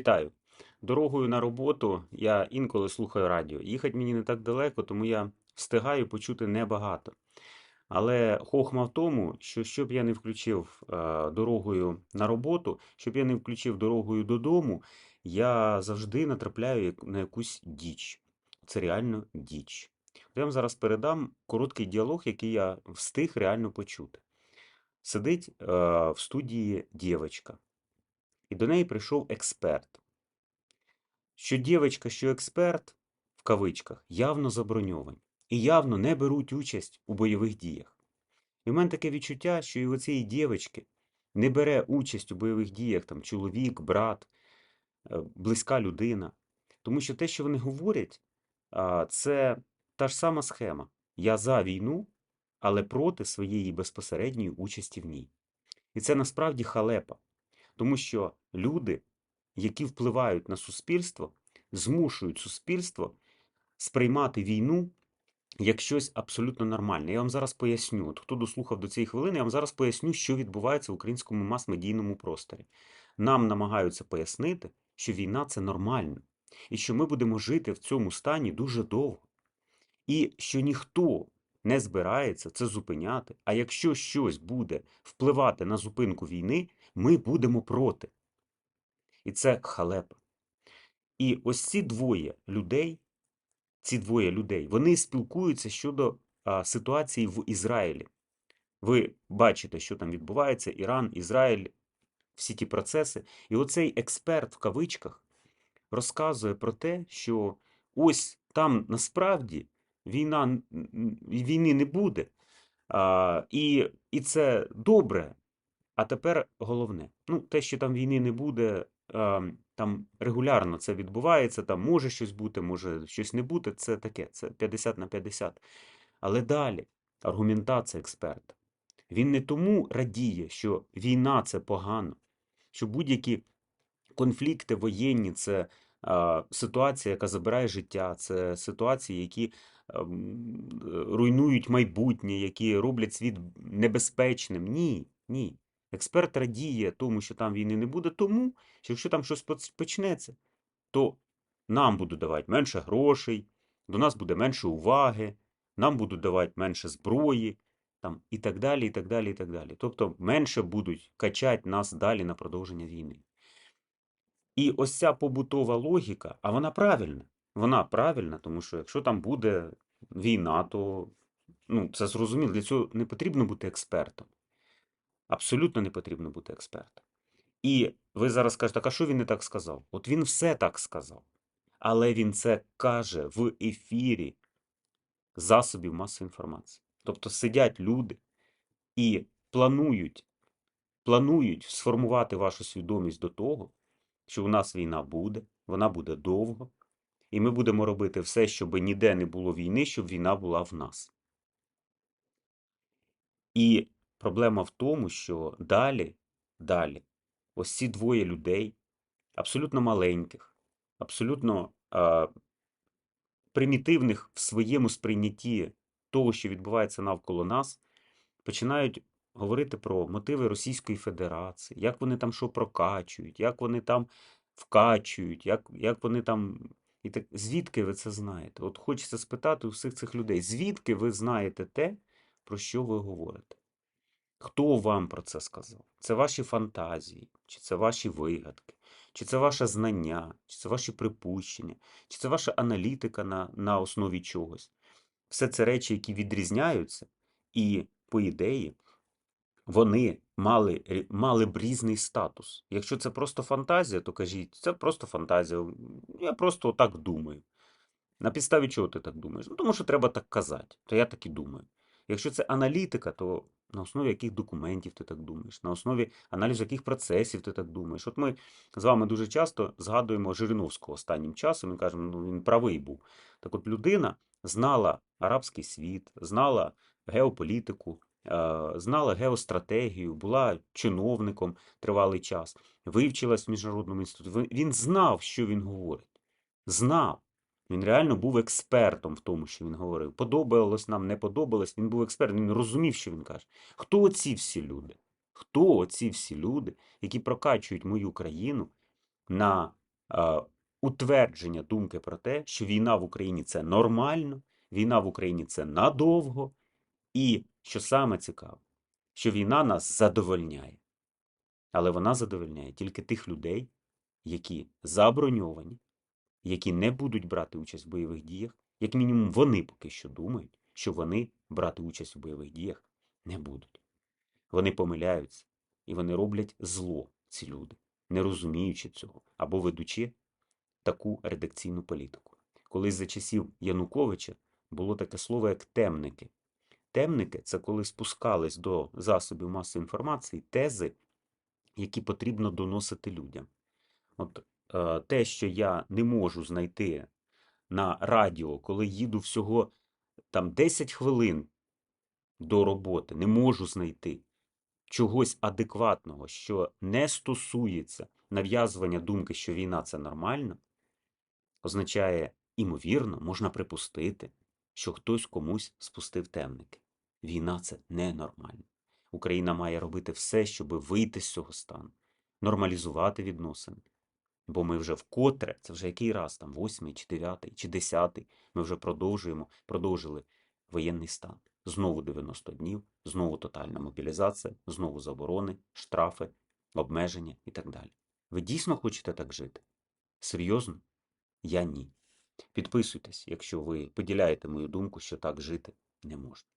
Вітаю. Дорогою на роботу я інколи слухаю радіо. Їхати мені не так далеко, тому я встигаю почути небагато. Але хохма в тому, що щоб я не включив е, дорогою на роботу, щоб я не включив дорогою додому, я завжди натрапляю на якусь діч. Це реально діч. Я вам зараз передам короткий діалог, який я встиг реально почути. Сидить е, в студії дівчинка, і до неї прийшов експерт. що дівчинка, що експерт, в кавичках, явно заброньовані і явно не беруть участь у бойових діях. І в мене таке відчуття, що і у цієї дівчинки не бере участь у бойових діях там чоловік, брат, е, близька людина. Тому що те, що вони говорять, це та ж сама схема. Я за війну, але проти своєї безпосередньої участі в ній. І це насправді халепа, тому що люди, які впливають на суспільство, змушують суспільство сприймати війну як щось абсолютно нормальне. Я вам зараз поясню. От хто дослухав до цієї хвилини, я вам зараз поясню, що відбувається в українському мас-медійному просторі. Нам намагаються пояснити, що війна це нормально, і що ми будемо жити в цьому стані дуже довго. І що ніхто не збирається це зупиняти. А якщо щось буде впливати на зупинку війни, ми будемо проти. І це халепа. І ось ці двоє людей, ці двоє людей, вони спілкуються щодо а, ситуації в Ізраїлі. Ви бачите, що там відбувається: Іран, Ізраїль, всі ті процеси. І оцей експерт в кавичках розказує про те, що ось там насправді війна, війни не буде. А, і, і це добре. А тепер головне. Ну, те, що там війни не буде, а, там регулярно це відбувається, там може щось бути, може щось не бути, це таке, це 50 на 50. Але далі аргументація експерта. Він не тому радіє, що війна це погано, що будь-які конфлікти воєнні це ситуація, яка забирає життя, це ситуації, які ем, руйнують майбутнє, які роблять світ небезпечним. Ні, ні. Експерт радіє тому, що там війни не буде, тому що якщо там щось почнеться, то нам будуть давати менше грошей, до нас буде менше уваги, нам будуть давати менше зброї, там, і так далі, і так далі, і так далі. Тобто менше будуть качати нас далі на продовження війни. І ось ця побутова логіка, а вона правильна. Вона правильна, тому що якщо там буде війна, то ну, це зрозуміло, для цього не потрібно бути експертом. Абсолютно не потрібно бути експертом. І ви зараз кажете, а що він не так сказав? От він все так сказав. Але він це каже в ефірі засобів масової інформації. Тобто сидять люди і планують, планують сформувати вашу свідомість до того, що у нас війна буде, вона буде довго, і ми будемо робити все, щоб ніде не було війни, щоб війна була в нас. І проблема в тому, що далі, далі, ось ці двоє людей, абсолютно маленьких, абсолютно а, примітивних в своєму сприйнятті того, що відбувається навколо нас, починають говорити про мотиви Російської Федерації, як вони там що прокачують, як вони там вкачують, як, як вони там. І так, звідки ви це знаєте? От хочеться спитати у всіх цих людей, звідки ви знаєте те, про що ви говорите? Хто вам про це сказав? Це ваші фантазії, чи це ваші вигадки, чи це ваше знання, чи це ваші припущення, чи це ваша аналітика на, на основі чогось? Все це речі, які відрізняються, і, по ідеї, вони мали, мали б різний статус. Якщо це просто фантазія, то кажіть, це просто фантазія. Я просто так думаю. На підставі чого ти так думаєш? Ну, тому що треба так казати, то я так і думаю. Якщо це аналітика, то на основі яких документів ти так думаєш, на основі аналізу яких процесів ти так думаєш. От ми з вами дуже часто згадуємо Жириновського останнім часом і кажемо, ну він правий був. Так от людина знала арабський світ, знала геополітику, е, знала геостратегію, була чиновником тривалий час, вивчилась в міжнародному інституті. Він- Він знав, що він говорить. Знав. Він реально був експертом в тому, що він говорив. Подобалось нам, не подобалось. Він був експертом, він розумів, що він каже. Хто оці всі люди? Хто оці всі люди, які прокачують мою країну на е, утвердження думки про те, що війна в Україні це нормально, війна в Україні це надовго, і що саме цікаво, що війна нас задовольняє. Але вона задовольняє тільки тих людей, які заброньовані, які не будуть брати участь в бойових діях, як мінімум вони поки що думають, що вони брати участь у бойових діях не будуть. Вони помиляються і вони роблять зло, ці люди, не розуміючи цього або ведучи таку редакційну політику. Колись за часів Януковича було таке слово, як темники. Темники це коли спускались до засобів масової інформації тези, які потрібно доносити людям. От те, що я не можу знайти на радіо, коли їду всього там 10 хвилин до роботи, не можу знайти чогось адекватного, що не стосується нав'язування думки, що війна це нормально, означає, імовірно, можна припустити, що хтось комусь спустив темники. Війна це ненормально. Україна має робити все, щоб вийти з цього стану, нормалізувати відносини. Бо ми вже вкотре, це вже який раз, там, восьмий, чи дев'ятий, чи десятий, ми вже продовжуємо, продовжили воєнний стан. Знову 90 днів, знову тотальна мобілізація, знову заборони, штрафи, обмеження і так далі. Ви дійсно хочете так жити? Серйозно? Я ні. Підписуйтесь, якщо ви поділяєте мою думку, що так жити не можна.